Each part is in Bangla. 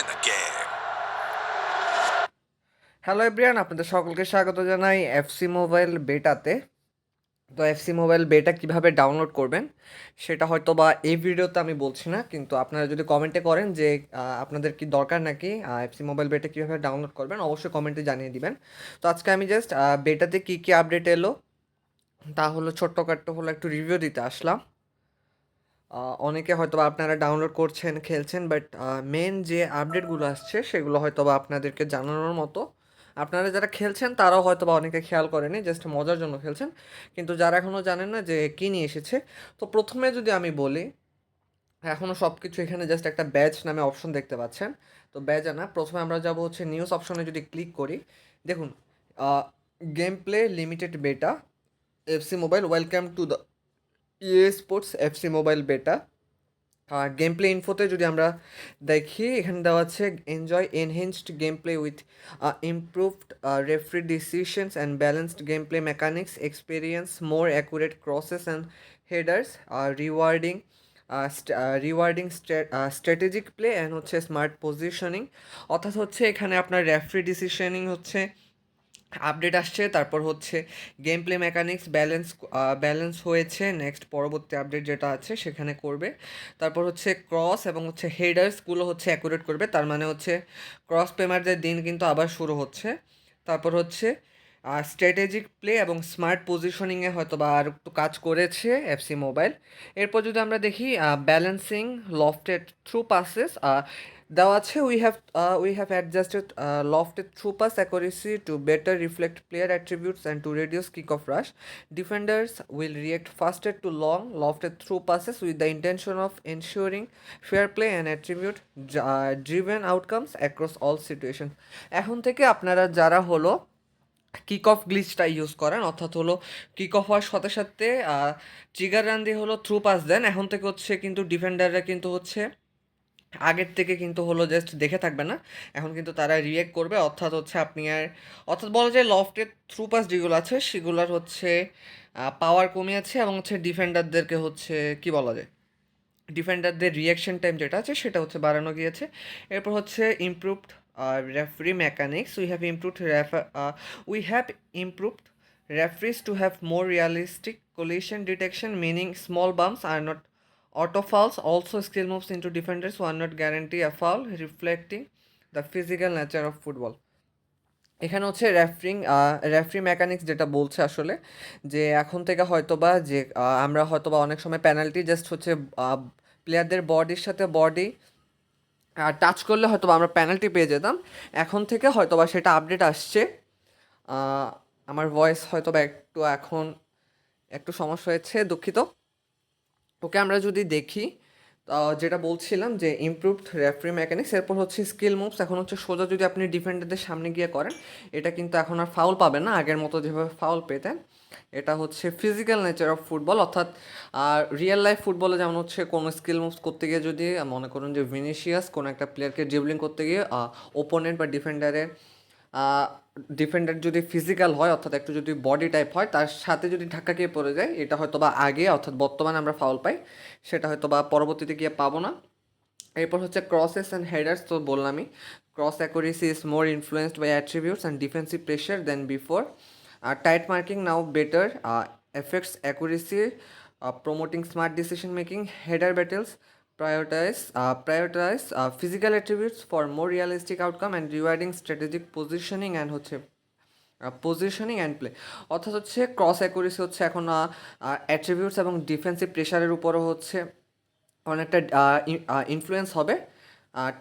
in the game. Hello everyone আপনাদের সকলকে স্বাগত জানাই এফসি মোবাইল বেটাতে তো এফসি মোবাইল বেটা কীভাবে ডাউনলোড করবেন, সেটা হয়তো বা এই ভিডিওতে আমি বলছি না, কিন্তু আপনারা যদি কমেন্টে করেন যে আপনাদের কি দরকার নাকি এফসি মোবাইল বেটা কীভাবে ডাউনলোড করবেন, অবশ্যই কমেন্টে জানিয়ে দিবেন। তো আজকে আমি জাস্ট বেটাতে কী কী আপডেট এলো, তা হলো ছোট্টখাট্টো হলো একটু রিভিউ দিতে আসলাম। অনেকে হয়তো আপনারা ডাউনলোড করছেন, খেলছেন বাট মেন যে আপডেটগুলো আসছে, সেগুলো হয়তো বা আপনাদেরকে জানানোর মতো। আপনারা যারা খেলছেন, তারাও হয়তো বা অনেকে খেয়াল করেনি জাস্ট মজার জন্য খেলছেন। কিন্তু যারা এখনও জানেন না যে কী নিয়ে এসেছে, তো প্রথমে যদি আমি বলি এখনও সব কিছু এখানে জাস্ট একটা ব্যাচ নামে অপশন দেখতে পাচ্ছেন। তো ব্যাচ না, প্রথমে আমরা যাব হচ্ছে নিউজ অপশনে যদি ক্লিক করি, দেখুন game play limited beta FC mobile welcome to the ইয়ে স্পোর্টস এফসি মোবাইল বেটা আর গেম প্লে ইনফোতে যদি আমরা দেখি, এখানে দেওয়া আছে enjoy enhanced game play with improved referee decisions and balanced game play mechanics experience more accurate crosses and headers rewarding rewarding strategic play and হচ্ছে স্মার্ট পজিশনিং অর্থাৎ হচ্ছে এখানে আপনার রেফারি ডিসিশনিং হচ্ছে আপডেট আসছে, তারপর হচ্ছে game play mechanics balance balance হয়েছে। নেক্সট পরবর্তী আপডেট যেটা আছে সেখানে করবে। তারপর হচ্ছে ক্রস এবং হচ্ছে হেডার্সগুলো হচ্ছে অ্যাকুরেট করবে। তার মানে হচ্ছে ক্রস পেমারদের দিন কিন্তু আবার শুরু হচ্ছে। তারপর হচ্ছে স্ট্র্যাটেজিক প্লে এবং স্মার্ট পজিশনিংয়ে হয়তো বা আর একটু কাজ করেছে এফসি মোবাইল এরপর যদি আমরা দেখি ব্যালেন্সিং লফটেড থ্রু পাসেস দেওয়া আছে we have we have adjusted lofted through pass accuracy to better reflect player attributes and to reduce kick off rush defenders will react faster to long lofted through passes with the intention of ensuring fair play and attribute driven outcomes across all situation এখন থেকে আপনারা যারা হলো কিক অফ গ্লিচটা ইউজ করেন, অর্থাৎ হলো কিক অফ হওয়ার সাথে সাথে ট্রিগার রান দিয়ে হলো থ্রু পাস দেন, এখন থেকে হচ্ছে কিন্তু ডিফেন্ডাররা কিন্তু হচ্ছে আগের থেকে কিন্তু হলো জাস্ট দেখে থাকবে না। এখন কিন্তু তারা রিয়েক্ট করবে, অর্থাৎ হচ্ছে আপনি আর, অর্থাৎ বলা যায় লফটের থ্রু পাস যেগুলো আছে, সেগুলোর হচ্ছে পাওয়ার কমিয়েছে এবং হচ্ছে ডিফেন্ডারদেরকে হচ্ছে, কি বলা যায়? ডিফেন্ডারদের রিয়াকশন টাইম যেটা আছে, সেটা হচ্ছে বাড়ানো গিয়েছে। এরপর হচ্ছে improved referee mechanics we have improved we have improved referees to have more realistic collision detection, meaning small bumps are not auto fouls also skill moves into defenders who are not guarantee a foul, reflecting the physical nature of football. এখানে হচ্ছে রেফারিং রেফারি মেকানিক্স যেটা বলছে আসলে, যে এখন থেকে হয়তোবা যে আমরা হয়তোবা অনেক সময় পেনাল্টি জাস্ট হচ্ছে প্লেয়ারদের বডির সাথে বডি টাচ করলে হয়তো বা আমরা পেনাল্টি পেয়ে যেতাম। এখন থেকে হয়তো বা সেটা আপডেট আসছে। আমার ভয়েস হয়তো বা একটু এখন একটু সমস্যা হয়েছে, দুঃখিত। ওকে আমরা যদি দেখি যেটা বলছিলাম যে ইমপ্রুভড রেফারি মেকানিক্স এরপর হচ্ছে স্কিল মুভস এখন হচ্ছে সোজা যদি আপনি ডিফেন্ডারদের সামনে গিয়ে করেন, এটা কিন্তু এখন আর ফাউল পাবেন না, আগের মতো যেভাবে ফাউল পেতেন। এটা হচ্ছে ফিজিক্যাল নেচার অফ ফুটবল অর্থাৎ, আর রিয়েল লাইফ ফুটবলে যেমন হচ্ছে কোনো স্কিল মুভস করতে গিয়ে যদি, মনে করুন যে ভিনিসিয়াস কোনো একটা প্লেয়ারকে ড্রিবলিং করতে গিয়ে ওপোনেন্ট বা ডিফেন্ডারের ডিফেন্ডার যদি ফিজিক্যাল হয়, অর্থাৎ একটু যদি বডি টাইপ হয়, তার সাথে যদি ধাক্কা খেয়ে পড়ে যায়, এটা হয়তো বা আগে, অর্থাৎ বর্তমানে আমরা ফাউল পাই, সেটা হয়তো বা পরবর্তীতে গিয়ে পাবো না। এরপর হচ্ছে ক্রসেস অ্যান্ড হেডার্স তো বললামই। Cross accuracy is more influenced by attributes and defensive pressure than before R tight marking now better effects accuracy promoting smart decision making header battles prioritize uh, prioritize uh, physical attributes for more realistic outcome and rewarding strategic positioning and হচ্ছে পজিশনিং অ্যান্ড প্লে অর্থাৎ হচ্ছে ক্রস অ্যাকুরেসি হচ্ছে এখন অ্যাট্রিবিউটস এবং ডিফেন্সিভ প্রেশারের উপরও হচ্ছে অনেকটা ইনফ্লুয়েন্স হবে।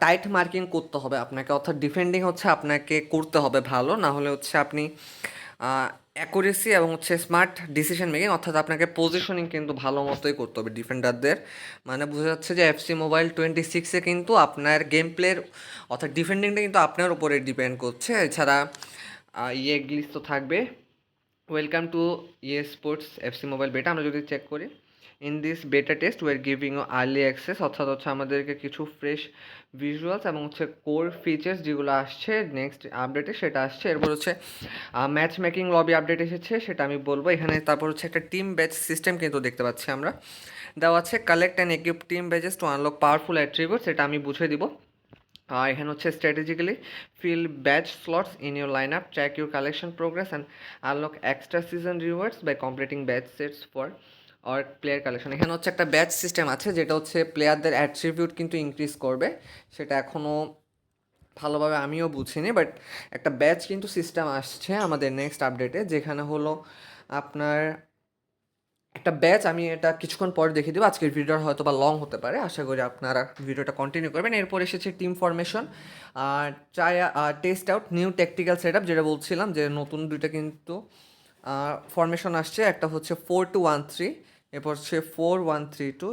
টাইট মার্কিং করতে হবে আপনাকে। অর্থাৎ ডিফেন্ডিং হচ্ছে আপনাকে করতে হবে ভালো। না হলে হচ্ছে আপনি অ্যাকুরেসি এবং হচ্ছে স্মার্ট ডিসিশন মেকিং অর্থাৎ আপনাকে পজিশনিং কিন্তু ভালো মতোই করতে হবে ডিফেন্ডারদের মানে বোঝা যাচ্ছে যে এফসি মোবাইল টোয়েন্টি সিক্সে কিন্তু আপনার গেম প্লের অর্থাৎ ডিফেন্ডিংটা কিন্তু আপনার উপরে ডিপেন্ড করছে। এছাড়া ইয়ে গ্লিস তো থাকবে। ওয়েলকাম টু ইয়ে স্পোর্টস এফসি মোবাইল বেটা আমরা যদি চেক করি। In this beta test we're giving uh early access অর্থাৎ হচ্ছে আমাদেরকে কিছু ফ্রেশ ভিজুয়ালস এবং হচ্ছে কোর ফিচার্স যেগুলো আসছে নেক্সট আপডেটে সেটা আসছে। এরপর হচ্ছে ম্যাচ মেকিং লবি আপডেট এসেছে, সেটা আমি বলব। এখানে তারপর হচ্ছে একটা টিম ব্যাচ সিস্টেম কিন্তু দেখতে পাচ্ছি আমরা। দেওয়া আছে collect and equip team badges to unlock powerful attributes সেটা আমি বুঝিয়ে দিব। এখানে হচ্ছে strategically fill badge slots in your line up track your collection progress and unlock extra season rewards by completing badge sets for our player collection এখানে হচ্ছে একটা ব্যাচ সিস্টেম আছে, যেটা হচ্ছে প্লেয়ারদের অ্যাট্রিবিউট কিন্তু ইনক্রিজ করবে। সেটা এখনও ভালোভাবে আমিও বুঝিনি বাট একটা ব্যাচ কিন্তু সিস্টেম আসছে আমাদের নেক্সট আপডেটে যেখানে হলো আপনার একটা ব্যাচ আমি এটা কিছুক্ষণ পর দেখে দেবো। আজকের ভিডিওটা হয়তো বা লং হতে পারে, আশা করি আপনারা ভিডিওটা কন্টিনিউ করবেন। এরপর এসেছে টিম ফরমেশন আর try test out new tactical set যেটা বলছিলাম যে নতুন দুইটা কিন্তু ফরমেশন আসছে একটা হচ্ছে ফোর টু ওয়ান থ্রি এরপর হচ্ছে four one three two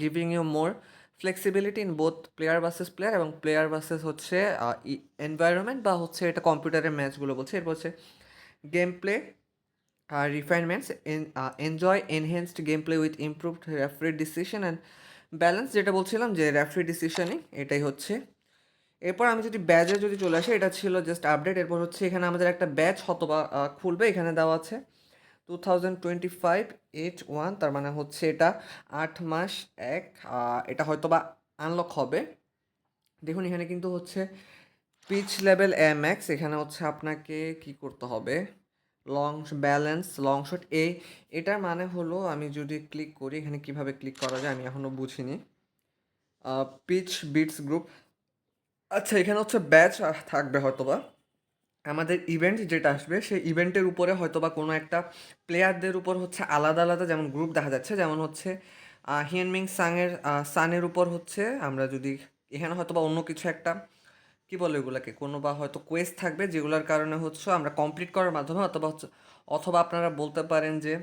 giving you more flexibility in both player versus player এবং প্লেয়ার ভার্সেস হচ্ছে এনভায়রনমেন্ট বা হচ্ছে এটা কম্পিউটারের ম্যাচগুলো বলছে। এরপর হচ্ছে gameplay in uh, enjoy enhanced gameplay with improved referee decision and balance যেটা বলছিলাম যে রেফারি ডিসিশনিং এটাই হচ্ছে এরপর আমি যদি ব্যাজে যদি চলে আসি, এটা ছিল জাস্ট আপডেট এরপর হচ্ছে এখানে আমাদের একটা ব্যাচ হতবা খুলবে, এখানে দেওয়া আছে। Two thousand twenty five eight one তার মানে হচ্ছে এটা আট মাস এক এটা হয়তো বা আনলক হবে। দেখুন, এখানে কিন্তু হচ্ছে পিচ লেভেল এম এক্স এখানে হচ্ছে আপনাকে কি করতে হবে? লং ব্যালেন্স লং শট এই এটার মানে হলো আমি যদি ক্লিক করি, এখানে কীভাবে ক্লিক করা যায়, আমি এখনও বুঝিনি। পিচ বিটস গ্রুপ আচ্ছা এখানে হচ্ছে ব্যাচ থাকবে হয়তোবা। আমাদের ইভেন্ট যেটা আসবে, সেই ইভেন্টের উপরে হয়তোবা কোনো একটা প্লেয়ারদের উপর হচ্ছে আলাদা আলাদা যেমন গ্রুপ দেখা যাচ্ছে, যেমন হচ্ছে হিয়েনমিং সাংয়ের সানের উপর হচ্ছে, আমরা যদি এখানে হয়তোবা অন্য কিছু একটা, কি বলে ওগুলাকে, কোনো বা হয়তো কোয়েস্ট থাকবে যেগুলোর কারণে হচ্ছে আমরা কমপ্লিট করার মাধ্যমে অথবা হচ্ছে, অথবা আপনারা বলতে পারেন যে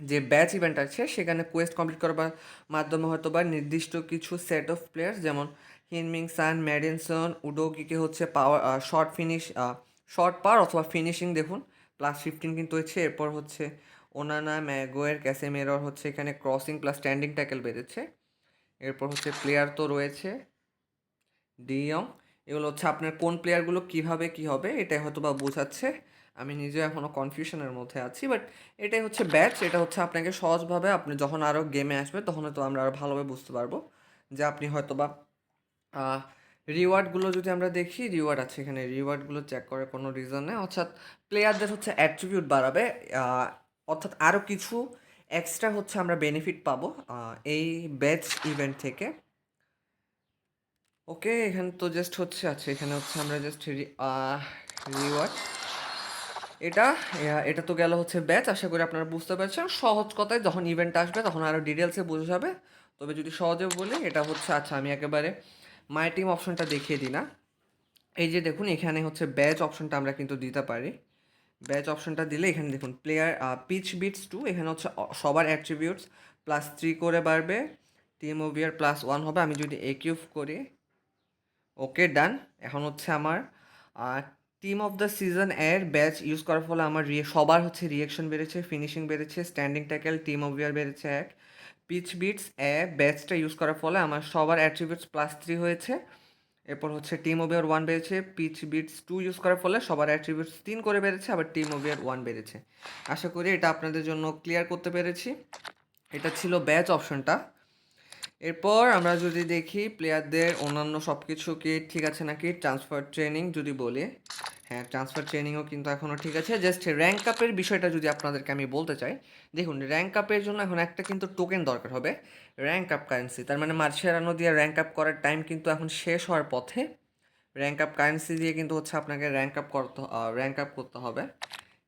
যে ব্যাচ ইভেন্ট আছে, সেখানে কোয়েস্ট কমপ্লিট করার মাধ্যমে হয়তো বা নির্দিষ্ট কিছু সেট অফ প্লেয়ার্স যেমন হিনমিং সান ম্যাডিনসন উডোগিকে হচ্ছে power shot finesse shot power অথবা ফিনিশিং দেখুন। প্লাস ফিফটিন কিন্তু হচ্ছে, এরপর হচ্ছে ওনানা ম্যাগোয়ের ক্যাসেমেরর হচ্ছে এখানে ক্রসিং প্লাস স্ট্যান্ডিং ট্যাকেল বেড়েছে এরপর হচ্ছে প্লেয়ার তো রয়েছে ডিয়ং এগুলো হচ্ছে আপনার কোন প্লেয়ারগুলো কীভাবে কি হবে, এটাই হয়তো বা বোঝাচ্ছে। আমি নিজেও এখনও কনফিউশনের মধ্যে আছি বাট এটাই হচ্ছে ব্যাচ এটা হচ্ছে আপনাকে সহজভাবে আপনি যখন আরও গেমে আসবে তখন হয়তো আমরা আরও ভালোভাবে বুঝতে পারব যে আপনি হয়তো বা রিওয়ার্ডগুলো যদি আমরা দেখি রিওয়ার্ড আছে এখানে। রিওয়ার্ডগুলো চেক করার কোনো রিজন নেই। অর্থাৎ প্লেয়ারদের হচ্ছে অ্যাট্রিবিউট বাড়াবে। অর্থাৎ আরও কিছু এক্সট্রা হচ্ছে আমরা বেনিফিট পাবো এই ব্যাচ ইভেন্ট থেকে। ওকে এখানে তো জাস্ট হচ্ছে আচ্ছা এখানে হচ্ছে আমরা জাস্ট রিওয়ার্ড এটা এটা তো গেল হচ্ছে ব্যাচ আশা করি আপনারা বুঝতে পারছেন। সহজ কথায় যখন ইভেন্ট আসবে, তখন আরও ডিটেলসে বোঝা যাবে তবে যদি সহজে বলি, এটা হচ্ছে আচ্ছা আমি একেবারে মাই টিম অপশনটা দেখিয়ে দিই না। এই যে দেখুন, এখানে হচ্ছে ব্যাচ অপশনটা আমরা কিন্তু দিতে পারি। ব্যাচ অপশনটা দিলে এখানে দেখুন প্লেয়ার পিচ বিটস টু এখানে হচ্ছে সবার অ্যাট্রিবিউটস প্লাস থ্রি করে বাড়বে। টিম ওভিয়ার প্লাস ওয়ান হবে, আমি যদি একিউভ করি ওকে ডান এখন হচ্ছে আমার টিম অফ দ্য সিজন এর ব্যাচ ইউজ করার ফলে আমার সবার হচ্ছে রিয়েকশন বেড়েছে ফিনিশিং বেড়েছে standing tackle team of year বেড়েছে এক। পিচ বিটস এ ব্যাচটা ইউজ করার ফলে আমার সবার অ্যাট্রিবিউটস প্লাস থ্রি হয়েছে। এরপর হচ্ছে টিম ওভিয়ার ওয়ান বেড়েছে পিচ বিটস টু ইউজ করার ফলে সবার অ্যাট্রিবিউটস তিন করে বেড়েছে, আবার টিম ওভিয়ার ওয়ান বেড়েছে। আশা করি এটা আপনাদের জন্য ক্লিয়ার করতে পেরেছি। এটা ছিল ব্যাচ অপশনটা এরপর আমরা যদি দেখি প্লেয়ারদের অন্যান্য সব কিছু কি ঠিক আছে নাকি? ট্রান্সফার ট্রেনিং যদি বলি। হ্যাঁ ট্রান্সফার ট্রেনিংও কিন্তু এখনও ঠিক আছে। জাস্ট র্যাঙ্ক আপের বিষয়টা যদি আপনাদেরকে আমি বলতে চাই, দেখুন র্যাঙ্ক আপের জন্য এখন একটা কিন্তু টোকেন দরকার হবে। র্যাঙ্ক আপ কারেন্সি তার মানে মার্শিয়ারানো দিয়ে র্যাঙ্ক আপ করার টাইম কিন্তু এখন শেষ হওয়ার পথে র্যাঙ্ক আপ কারেন্সি দিয়ে কিন্তু হচ্ছে আপনাকে র্যাঙ্ক আপ করতে র্যাঙ্ক আপ করতে হবে।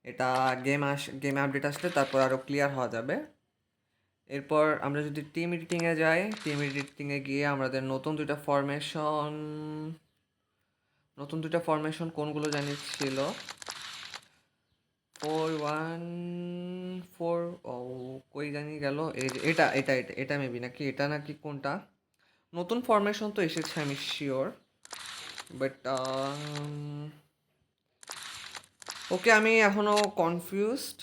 এটা গেম আস গেম আপডেট আসলে তারপর আরও ক্লিয়ার হওয়া যাবে। এরপর আমরা যদি টিম এডিটিংয়ে যাই টিম এডিটিংয়ে গিয়ে আমাদের নতুন দুইটা ফরমেশন নতুন দুটা ফরমেশন কোনগুলো জানি ছিল ফোর ওয়ান ফোর ও, কই জানি গেল? এটা এটা এটা এটা মেবি নাকি, এটা নাকি কোনটা? নতুন ফরমেশন তো এসেছে, আমি শিওর বাট ওকে আমি এখনও কনফিউজড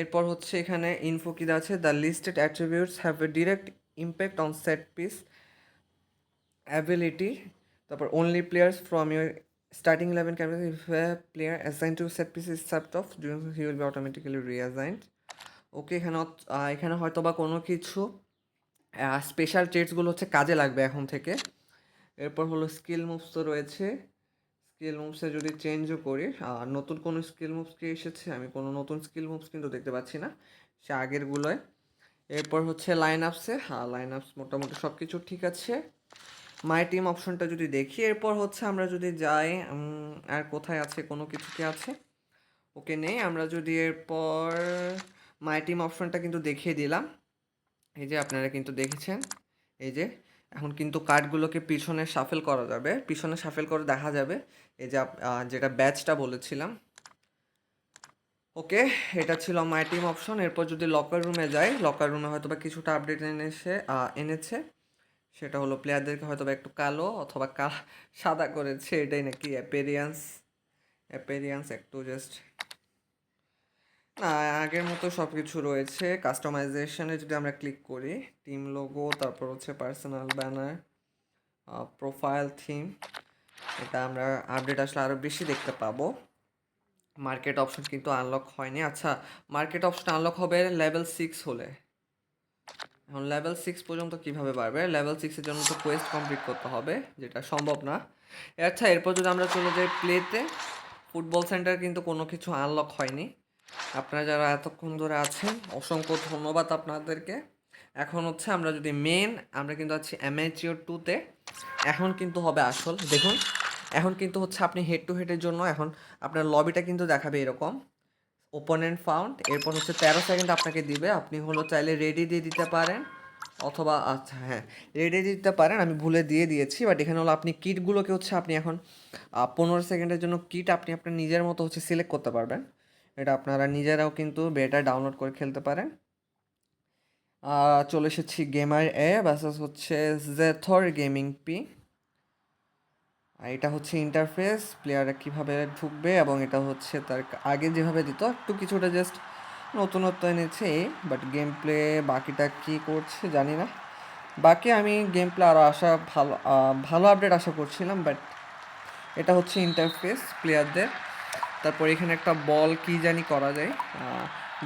এরপর হচ্ছে এখানে ইনফো কি আছে? The listed attributes have a direct impact on set piece ability তারপর only players from your starting eleven can if player assign to set piece is subbed off he will be automatically reassigned okay এখানে এখানে হয়তো বা কোনো কিছু স্পেশাল ট্রেডসগুলো হচ্ছে কাজে লাগবে এখন থেকে। এরপর হলো স্কিল মুভস তো রয়েছে। স্কিল মুভসে যদি চেঞ্জও করি আর নতুন কোনো স্কিল মুভস কি এসেছে? আমি কোনো নতুন স্কিল মুভস কিন্তু দেখতে পাচ্ছি না, সে আগেরগুলোয় এরপর হচ্ছে লাইন আপসে হ্যাঁ লাইন আপস মোটামুটি সব কিছু ঠিক আছে। মাই টিম অপশনটা যদি দেখি, এরপর হচ্ছে আমরা যদি যাই আর কোথায় আছে, কোনো কিছু কি আছে? ওকে, নেই। আমরা যদি এরপর মাই টিম অপশনটা কিন্তু দেখিয়ে দিলাম। এই যে আপনারা কিন্তু দেখেছেন। এই যে, এখন কিন্তু কার্ডগুলোকে পিছনে শাফেল করা যাবে। পিছনে শাফেল করে দেখা যাবে। এই যে যেটা ব্যাচটা বলেছিলাম। ওকে, এটা ছিল মাই টিম অপশন এরপর যদি লকার রুমে যাই লকার রুমে হয়তো বা কিছুটা আপডেট এনেছে এনেছে। সেটা হলো প্লেয়ারদেরকে হয়তো একটু কালো অথবা কা, সাদা করেছে এটাই নাকি অ্যাপেরিয়ান্স অ্যাপেরিয়ান্স একটু জাস্ট না আগের মতো সব কিছু রয়েছে কাস্টমাইজেশনে যদি আমরা ক্লিক করি টিম লোগো তারপর হচ্ছে পার্সোনাল ব্যানার প্রোফাইল থিম এটা আমরা আপডেট আসলে আরও বেশি দেখতে পাবো। মার্কেট অপশন কিন্তু আনলক হয়নি। আচ্ছা মার্কেট অপশন আনলক হবে লেভেল সিক্স হলে। এখন লেভেল সিক্স পর্যন্ত কীভাবে বাড়বে? লেভেল সিক্সের জন্য তো কোয়েস্ট কমপ্লিট করতে হবে, যেটা সম্ভব না। আচ্ছা এরপর যদি আমরা চলে যাই প্লেতে ফুটবল সেন্টার কিন্তু কোনো কিছু আনলক হয়নি। আপনারা যারা এতক্ষণ ধরে আছেন, অসংখ্য ধন্যবাদ আপনাদেরকে। এখন হচ্ছে আমরা যদি মেন আমরা কিন্তু আছি অ্যামেচিওর টুতে এখন কিন্তু হবে আসল। দেখুন, এখন কিন্তু হচ্ছে আপনি হেড টু হেডের জন্য, এখন আপনার লবিটা কিন্তু দেখাবে এরকম। ওপোনেন্ট ফাউন্ড এরপর হচ্ছে তেরো সেকেন্ড আপনাকে দিবে। আপনি হলো চাইলে রেডি দিয়ে দিতে পারেন, অথবা আচ্ছা হ্যাঁ রেডি দিতে পারেন, আমি ভুলে দিয়ে দিয়েছি বাট এখানে হলো আপনি কিটগুলোকে হচ্ছে আপনি এখন পনেরো সেকেন্ডের জন্য কিট আপনি আপনার নিজের মতো হচ্ছে সিলেক্ট করতে পারবেন। এটা আপনারা নিজেরাও কিন্তু বেটা ডাউনলোড করে খেলতে পারেন। চলে এসেছি গেমার এ ব্যাসাস হচ্ছে জেথর গেমিং পি আর এটা হচ্ছে ইন্টারফেস প্লেয়াররা কীভাবে ঢুকবে এবং এটা হচ্ছে তার আগে যেভাবে দিত, একটু কিছুটা জাস্ট নতুনত্ব এনেছে বাট গেম প্লে বাকিটা কী করছে জানি না। বাকি আমি গেম প্লে আরও আশা ভালো ভালো আপডেট আশা করছিলাম বাট এটা হচ্ছে ইন্টারফেস প্লেয়ারদের তারপর এখানে একটা বল কি জানি করা যায়।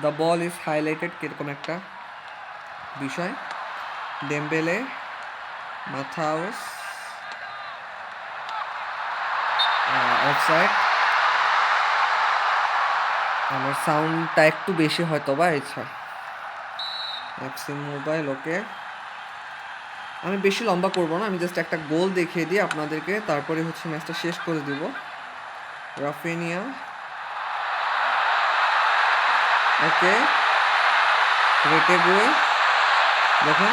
দ্য বল ইজ হাইলাইটেড কীরকম একটা বিষয়। ডেম্বেলে মাথাউস অফসাইড আমার সাউন্ডটা একটু বেশি হয়তো বা ইচ্ছা ম্যাক্সিম মোবাইল ওকে আমি বেশি লম্বা করব না, আমি জাস্ট একটা গোল দেখিয়ে দিই আপনাদেরকে, তারপরে হচ্ছে ম্যাচটা শেষ করে দিব। রাফিনিয়া ওকে রেটে গুয়ে দেখুন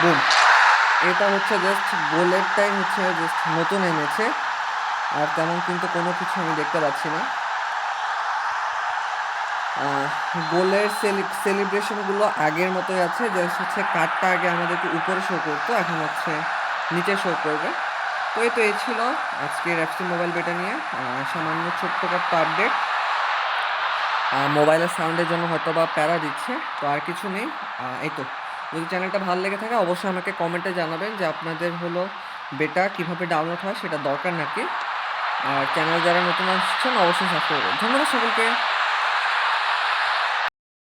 বুম এটা হচ্ছে জাস্ট গোলের টাইম হচ্ছে জাস্ট নতুন এনেছে। আর তেমন কিন্তু কোনো কিছু আমি দেখতে পাচ্ছি না। গোলের সেলিব্রেশনগুলো আগের মতোই আছে জাস্ট হচ্ছে কার্ডটা আগে আমাদেরকে উপরে শো করতো, এখন হচ্ছে নিচে শো করবে। তো এই তো এই ছিল আজকের এফসি মোবাইল বেটা নিয়ে সামান্য ছোট্টখাট্ট আপডেট মোবাইলের সাউন্ডের জন্য হয়তো বা প্যারা দিচ্ছে, তো আর কিছু নেই। এই তো, যদি চ্যানেলটা ভালো লেগে থাকে, অবশ্যই আমাকে কমেন্টে জানাবেন যে আপনাদের হলো বেটা কীভাবে ডাউনলোড হয়, সেটা দরকার নাকি? আর চ্যানেল যারা নতুন আসছেন অবশ্যই সাবস্ক্রাইব করবেন। ধন্যবাদ সকলকে।